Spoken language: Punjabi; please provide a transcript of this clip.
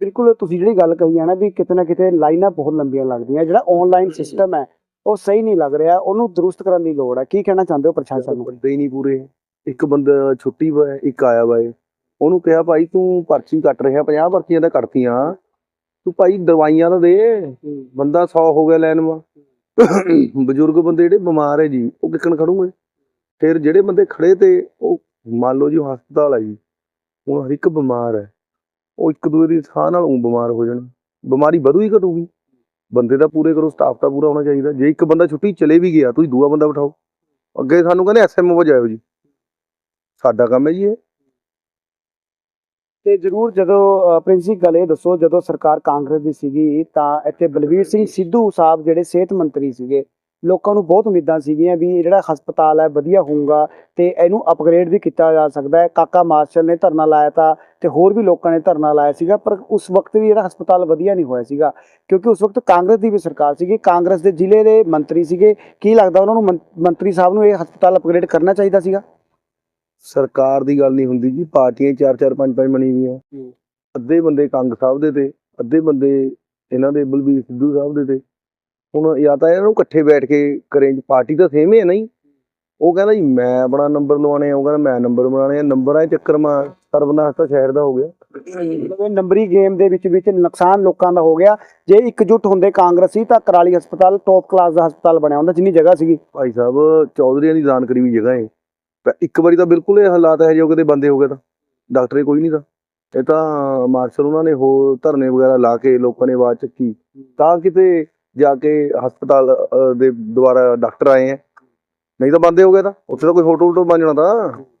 ਬਿਲਕੁਲ ਤੁਸੀਂ ਜਿਹੜੀ ਗੱਲ ਕਹੀ ਹੈ ਨਾ ਵੀ ਕਿਤੇ ਨਾ ਕਿਤੇ ਲਾਈਨਾਂ ਬਹੁਤ ਲੰਬੀਆਂ ਲੱਗਦੀਆਂ ਜਿਹੜਾ ਆਨਲਾਈਨ ਸਿਸਟਮ ਹੈ ਉਹ ਸਹੀ ਨਹੀਂ ਲੱਗ ਰਿਹਾ ਉਹਨੂੰ ਦਰੁਸਤ ਕਰਨ ਦੀ ਲੋੜ ਹੈ। ਕੀ ਕਹਿਣਾ ਚਾਹੁੰਦੇ ਹੋ ਪ੍ਰਸ਼ਾਸਨ ਨੂੰ? ਬੰਦੇ ਹੀ ਨਹੀਂ ਪੂਰੇ। ਇੱਕ ਬੰਦਾ ਛੁੱਟੀ ਵਾ ਇੱਕ ਆਇਆ ਵਾ। ਉਹਨੂੰ ਕਿਹਾ ਭਾਈ ਤੂੰ ਪਰਚੀ ਕੱਟ ਰਿਹਾ 50 ਪਰਚੀਆਂ ਤਾਂ ਕੱਟਤੀਆਂ। ਤੂੰ ਭਾਈ ਦਵਾਈਆਂ ਤਾਂ ਦੇ। ਬੰਦਾ 100 ਹੋ ਗਿਆ ਲੈਣ ਵਾ। ਬਜ਼ੁਰਗ ਬੰਦੇ ਜਿਹੜੇ ਬਿਮਾਰ ਹੈ ਜੀ ਉਹ ਕਿੱਕਣ ਖੜੂਗੇ? ਫਿਰ ਜਿਹੜੇ ਬੰਦੇ ਖੜੇ ਤੇ ਉਹ ਮੰਨ ਲਓ ਜੀ ਉਹ ਹਸਪਤਾਲ ਆ ਜੀ ਹੁਣ ਹਰ ਇੱਕ ਬਿਮਾਰ ਹੈ। ਉਹ ਇੱਕ ਦੂਜੇ ਦੀ ਸਾਹ ਨਾਲ ਉਹ ਬਿਮਾਰ ਹੋ ਜਾਣ। ਬਿਮਾਰੀ ਵਧੂ ਹੀ ਘਟੂਗੀ। ਬੰਦੇ ਦਾ ਪੂਰੇ ਕਰੋ ਸਟਾਫ ਦਾ ਪੂਰਾ ਹੋਣਾ ਚਾਹੀਦਾ। ਜੇ ਇੱਕ ਬੰਦਾ ਛੁੱਟੀ ਚਲੇ ਵੀ ਗਿਆ, ਤੁਸੀਂ ਦੂਆ ਬੰਦਾ ਬਿਠਾਓ। ਅੱਗੇ ਸਾਨੂੰ ਕਹਿੰਦੇ ਐਸਐਮਓ ਵਜਾਇਓ ਜੀ। ਸਾਡਾ ਕੰਮ ਹੈ ਜੀ ਇਹ। ਤੇ ਜਰੂਰ ਜਦੋਂ ਪ੍ਰਿੰਸੀ ਗੱਲ ਇਹ ਦੱਸੋ, ਜਦੋਂ ਸਰਕਾਰ ਕਾਂਗਰਸ ਦੀ ਸੀਗੀ, ਤਾਂ ਇੱਥੇ ਬਲਵੀਰ ਸਿੰਘ ਸਿੱਧੂ ਸਾਹਿਬ ਜਿਹੜੇ ਸਿਹਤ ਮੰਤਰੀ ਸੀਗੇ ਲੋਕਾਂ ਨੂੰ ਬਹੁਤ ਉਮੀਦਾਂ ਸੀਗੀਆਂ ਵੀ ਇਹ ਜਿਹੜਾ ਹਸਪਤਾਲ ਹੈ ਵਧੀਆ ਹੋਊਗਾ ਤੇ ਇਹਨੂੰ ਅਪਗ੍ਰੇਡ ਵੀ ਕੀਤਾ ਜਾ ਸਕਦਾ ਹੈ। ਕਾਕਾ ਮਾਰਸ਼ਲ ਨੇ ਧਰਨਾ ਲਾਇਆ ਤਾਂ ਤੇ ਹੋਰ ਵੀ ਲੋਕਾਂ ਨੇ ਧਰਨਾ ਲਾਇਆ ਸੀਗਾ ਪਰ ਉਸ ਵਕਤ ਵੀ ਜਿਹੜਾ ਹਸਪਤਾਲ ਵਧੀਆ ਨਹੀਂ ਹੋਇਆ ਸੀਗਾ ਕਿਉਂਕਿ ਉਸ ਵਕਤ ਕਾਂਗਰਸ ਦੀ ਵੀ ਸਰਕਾਰ ਸੀਗੀ ਕਾਂਗਰਸ ਦੇ ਜ਼ਿਲ੍ਹੇ ਦੇ ਮੰਤਰੀ ਸੀਗੇ। ਕੀ ਲੱਗਦਾ ਉਹਨਾਂ ਨੂੰ ਮੰਤਰੀ ਸਾਹਿਬ ਨੂੰ ਇਹ ਹਸਪਤਾਲ ਅਪਗ੍ਰੇਡ ਕਰਨਾ ਚਾਹੀਦਾ ਸੀਗਾ? ਸਰਕਾਰ ਦੀ ਗੱਲ ਨਹੀਂ ਹੁੰਦੀ ਜੀ ਪਾਰਟੀਆਂ ਚਾਰ ਚਾਰ ਪੰਜ ਪੰਜ ਬਣੀ ਹੋਈਆਂ। ਅੱਧੇ ਬੰਦੇ ਕੰਗ ਸਾਹਿਬ ਦੇ ਤੇ ਅੱਧੇ ਬੰਦੇ ਇਹਨਾਂ ਦੇ ਬਲਬੀਰ ਸਿੱਧੂ ਸਾਹਿਬ ਦੇ ਤੇ। ਹੁਣ ਜਾਂ ਤਾਂ ਇਹਨਾਂ ਨੂੰ ਇਕੱਠੇ ਬੈਠ ਕੇ ਕਰੇ ਪਾਰਟੀ ਤਾਂ ਸੇਮ ਹੀ ਹੈ ਨਹੀਂ ਉਹ ਕਹਿੰਦਾ ਜੀ ਮੈਂ ਆਪਣਾ ਨੰਬਰ ਲਵਾਉਣੇ ਆ ਉਹ ਕਹਿੰਦਾ ਮੈਂ ਨੰਬਰ ਬਣਾਉਣੇ ਆ ਨੰਬਰਾਂ ਦੇ ਚੱਕਰ ਮਾ ਸਰਬਨਾਸ਼ ਤਾਂ ਸ਼ਹਿਰ ਦਾ ਹੋ ਗਿਆ। ਮਤਲਬ ਇਹ ਨੰਬਰੀ ਗੇਮ ਦੇ ਵਿੱਚ ਵਿੱਚ ਨੁਕਸਾਨ ਲੋਕਾਂ ਦਾ ਹੋ ਗਿਆ। ਜੇ ਇਕਜੁੱਟ ਹੁੰਦੇ ਕਾਂਗਰਸੀ ਤਾਂ ਕਰਾਲੀ ਹਸਪਤਾਲ ਟੌਪ ਕਲਾਸ ਦਾ ਹਸਪਤਾਲ ਬਣਿਆ ਹੁੰਦਾ ਜਿੰਨੀ ਜਗ੍ਹਾ ਸੀਗੀ। ਭਾਈ ਸਾਹਿਬ ਚੌਧਰੀਆਂ ਦੀ ਦਾਨ ਕਰੀ ਵੀ ਜਗ੍ਹਾ ਹੈ। ਇੱਕ ਵਾਰੀ ਤਾਂ ਬਿਲਕੁਲ ਇਹ ਹਾਲਾਤ ਹੈ ਜੋ ਕਿਤੇ ਬੰਦੇ ਹੋ ਗਏ ਤਾਂ। ਡਾਕਟਰ ਕੋਈ ਨਹੀਂ ਤਾਂ। ਇਹ ਤਾਂ ਮਾਰਸ਼ਲ ਉਹਨਾਂ ਨੇ ਹੋਰ ਧਰਨੇ ਵਗੈਰਾ ਲਾ ਕੇ ਲੋਕਾਂ ਨੇ ਆਵਾਜ਼ ਚੱਕੀ। ਤਾਂ ਕਿਤੇ ਜਾ ਕੇ ਹਸਪਤਾਲ ਦੇ ਦੁਆਰਾ ਡਾਕਟਰ ਆਏ ਹੈ। ਨਹੀਂ ਤਾਂ ਬੰਦੇ ਹੋ ਗਏ ਤਾਂ। ਉੱਥੇ ਤਾਂ ਕੋਈ ਹੋਟਲ ਹੋਟਲ ਬਣ ਜਾਣਾ ਤਾਂ।